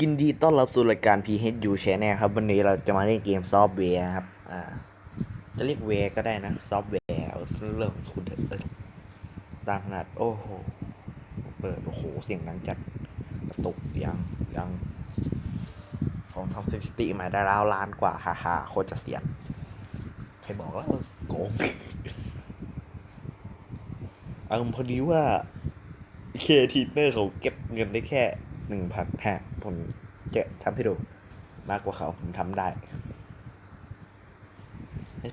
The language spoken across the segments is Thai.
ยินดีต้อนรับสู่รายการ PHU Channel ครับ วันนี้เราจะมาเล่นเกมซอฟต์แวร์ครับ อ่า จะเรียกแวร์ก็ได้นะ ซอฟต์แวร์เอาเรื่องของคุณเถอะเออตามขนาด โอ้โห เปิด โอ้โห เสียงดังจัดกระตุกยังยังผมทำสถิติใหม่ได้แล้วล้านกว่าฮ่าฮ่าโคตรจะเสียน ใครบอกแล้วโกงเอาพอดีว่าเคทีเนอร์เขาเก็บเงินได้แค่ หนึ่งพันฮะผมจะทำให้ดูมากกว่าเขาผมทำได้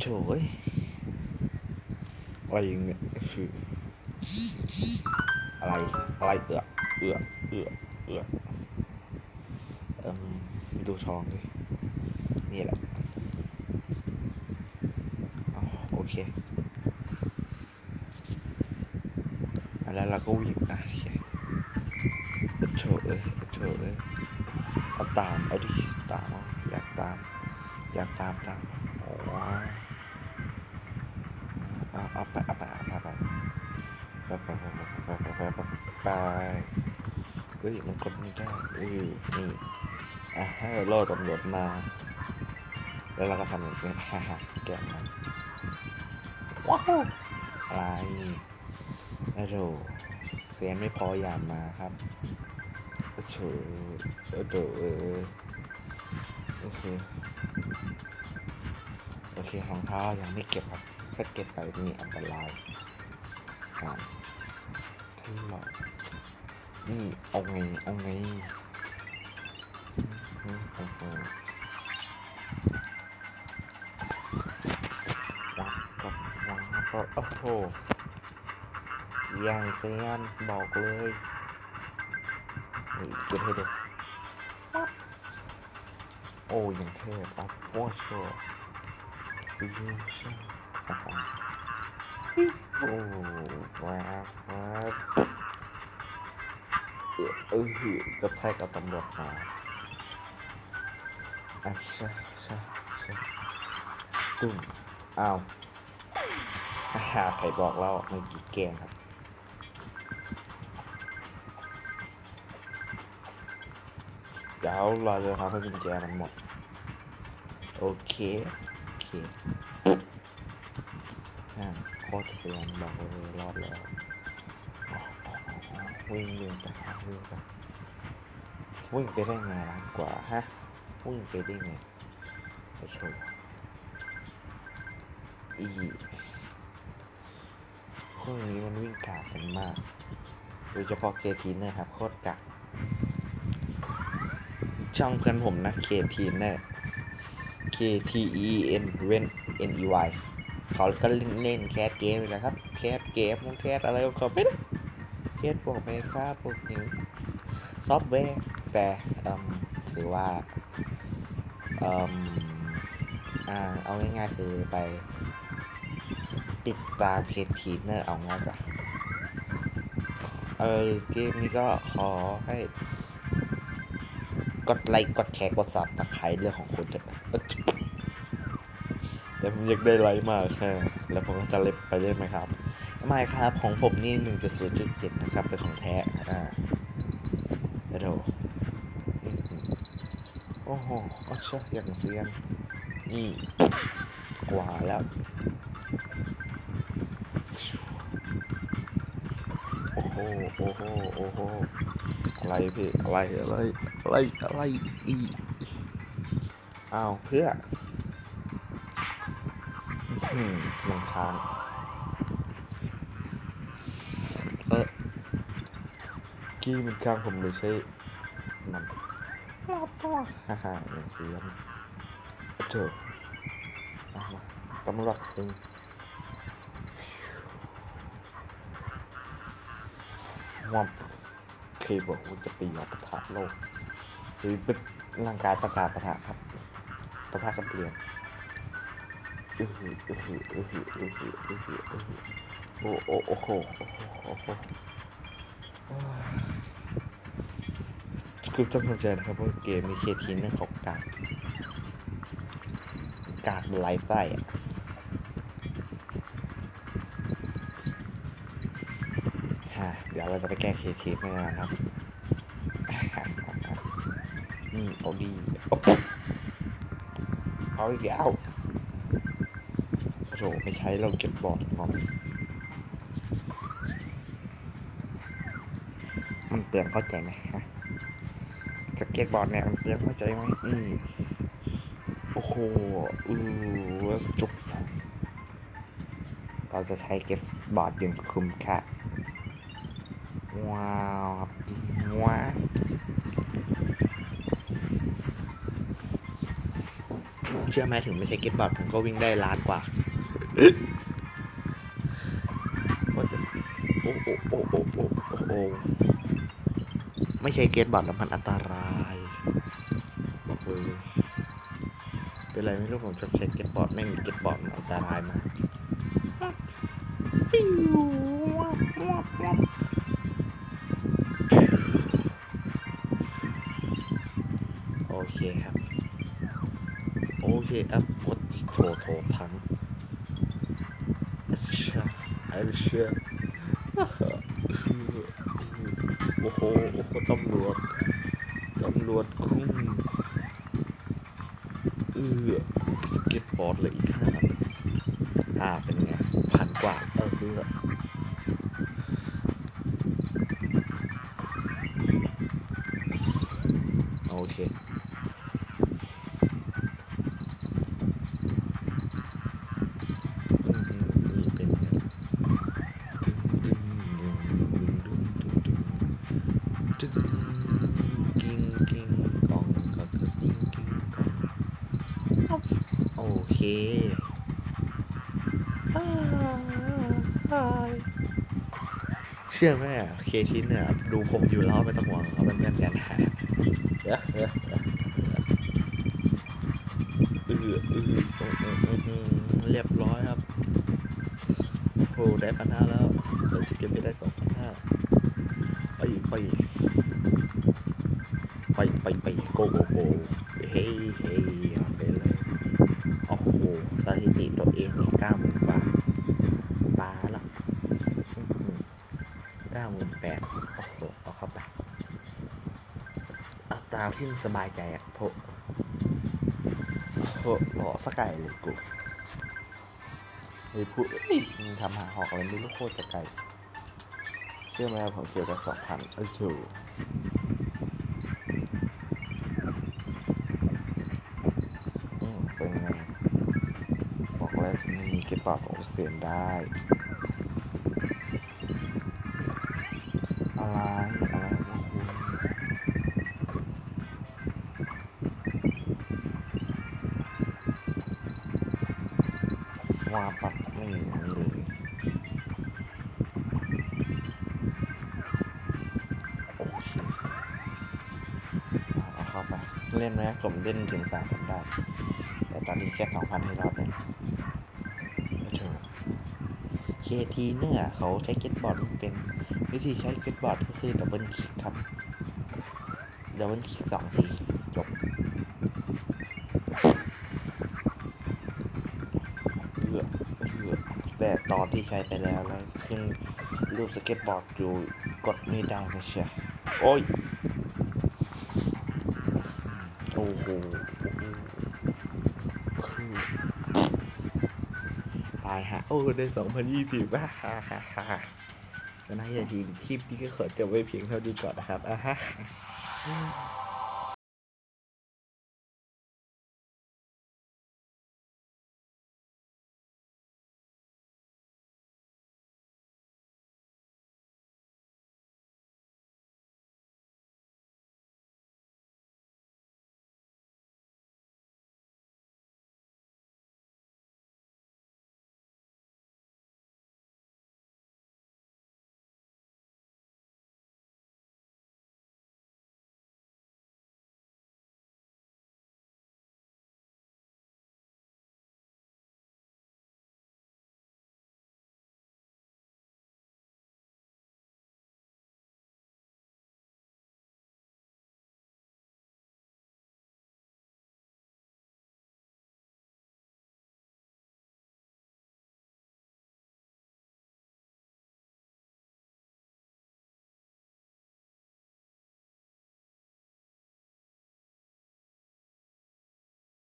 โถ่อยอะไรอย่างเงี้ยคืออะไร อะไรเอือเอือเอือเอือเอิมดูทองดินี่แหละโอเคอะแล้วเราก็วิ่งอะ โอเคโถเอ้ยโถเอ้ยเอาตามเอาดิตามอาอยากตาม อยากตามตามโอ้ยเอาเอาไปเอาไปเอาไปเอาไปไปไปไปไปไปไปไปเฮ้ยมันกดไม่ได้เอ้ยนี่อะให้รอตำรวจมา แล้วเราก็ทำอย่างนี้ฮ่าฮ่าแกะมันว้าวอะไรไอ้โถเสียงไม่พออย่ามาครับ โอ้โถโอ้โถเออโอเค โอเคของเท้ายังไม่เก็บครับถ้าเก็บไปมีอันตรายอ่าที่หลอดนี่เอาไงเอาไงอืมโอ้โหวับกับวับกับโอ้โหอย่างเซียนบอกเลย เก็บให้ดูโอ้ยังเท่ปั๊บโอ้ชัวยูชาโอ้ว้าวว้าวเออหือกระแทกกับตำรวจมาอะชะชะชะตุ่มอ้าวฮ่าใครบอกเล่าเมื่อกี้แกงครับ เดี๋ยวเราจะทำให้กุญแจมันหมด โอเค โอเคอ่าโคตรเสียงบอกเลยรอดแล้วอ๋ออ๋ออ๋อวิ่งวิ่งไปหาวิ่งไปวิ่งไปได้ไงล้านกว่าฮะวิ่งไปได้ไงไปโชว์อีพวกนี้มันวิ่งกากกันมากโดยเฉพาะเคทีเนอร์ครับโคตรกาก ช่องเพื่อนผมนะเคทีเนอร์ K T E N N N E Y เขาก็เล่นเล่นแคสเกมเลยนะครับ แคสเกมมงแคสอะไรของเขาไม่รู้แคสพวกเมคาพวกนี้ซอฟต์แวร์แต่ถือว่าเอ่อาเอาง่ายๆคือไปติดตามเคทีเนอร์เอาง่ายกว่าเออเกมนี้ก็ขอให้ กดไลค์กดแชร์กดซับตะไคร้เรื่องของคุณเถอะแต่ผมอยากได้ไลค์มากแค่แล้วผมก็จะเล็บไปเล่นไหมครับไม่ครับของผมนี่ 1.0.7 นะครับ เป็นของแท้ อ่าเดี๋ยวโอ้โหอ้ชะอย่างเซียนนี่กว่าแล้วโอ้โห โอ้โห โอ้โห อะไรพี่อะไรอะไรอะไรอะไรอีอ้าวเพื่ออืมมันค้างเออกี้มันค้างผมเลยใช้มันฮ่าฮ่าอย่างเสียงเถอมาตำรวจตึงวับ เคยบอกว่าจะตีออกปะทะโลกหรือเป็นร่างกายประกาศปะทะครับปะทะกับเรียนอื้อหืออื้อหืออื้อหืออื้อหืออื้อหืออื้อหือโอ้โอ้โอ้โหโอ้โหโอ้โหคือต้องเข้าใจนะครับว่าเกมมีเคทีนั่นเขากากกากมันไร้ไส้อะ เราจะไปแก้เคทีไม่นานครับอืมเอาดีโอ้โหเอาอีกแล้วโอ้โหไม่ใช้เราเก็บบอร์ดงอมมันเปลืองเข้าใจไหมฮะสเก็ตบอร์ดเนี่ยมันเปลืองเข้าใจไหมอืมโอ้โหอือจุกเราจะใช้เก็บบอร์ดอยังคุ้มค่า ว้าวครับว้าเชื่อไหมถึงไม่ใช่เก็ตบอร์ดผมก็วิ่งได้ล้านกว่าโอ้โอ้โอ้โอ้โอ้โอ้โอ้ไม่ใช่เก็ตบอร์ดแล้วมันอันตรายบอกเลยเป็นไรไม่รู้ผมชอบใช้เก็ตบอร์ดไม่มีเก็ตบอร์ดมันอันตรายมากฟิว เคครับ โอเคครับกดที่โทรโทรพังเอชเชอเอชเชอโอ้โหโอ้โหตำรวจตำรวจคุ้มเออสเก็ตบอร์ดเลยอีกห้าอ่าเป็นไงพันกว่าเออ ชื่อไหมเคทินเนี่ยดูผมอยู่รอบไม่ต้องห่วงเขาเป็นเพื่อนกันฮะเออเออเรียบร้อยครับโอ้ได้พันห้าแล้วเดี๋ยวจะเก็บไปได้สองพันห้าไปไปไปไปไปโกโกโกเฮ้ยเฮ้ยไปเลยโอ้โหสถิติตัวเองก้าม แปดโอ้โหเอาเข้าไปเอาตามที่สบายใจอะโถโถหล่อสกายเลยกูไอ้พูดทำหาหอกอะไรไม่รู้โคตรจะไกลเชื่อไหมครับผมเจอกันสองพันเอ้ยถูเป็นไง บอกแล้วฉันไม่มีเก็บปากของเสียนได้ เล่นไหมผมเล่นถึงสามพันได้แต่ตอนนี้แค่สองพันให้รอบนึงเคทีเนี่ยเขาใช้เก็ตบอร์ดเป็นวิธีใช้เก็ตบอร์ดก็คือดับเบิลคลิกครับดับเบิลคลิกสองทีจบเลือเลือแต่ตอนที่ใช้ไปแล้วแล้วขึ้นรูปสเก็ตบอร์ดอยู่กดไม่ได้นะเชียโอ้ย อ้โหโอ้โหตายฮะ โอ้ได้สองพันยี่สิบฮ่าฮ่าฮ่าฮ่าชนะอย่าทีคลิปนี้ก็ขอจบไว้เพียงเท่านี้ก่อนนะครับอะฮะ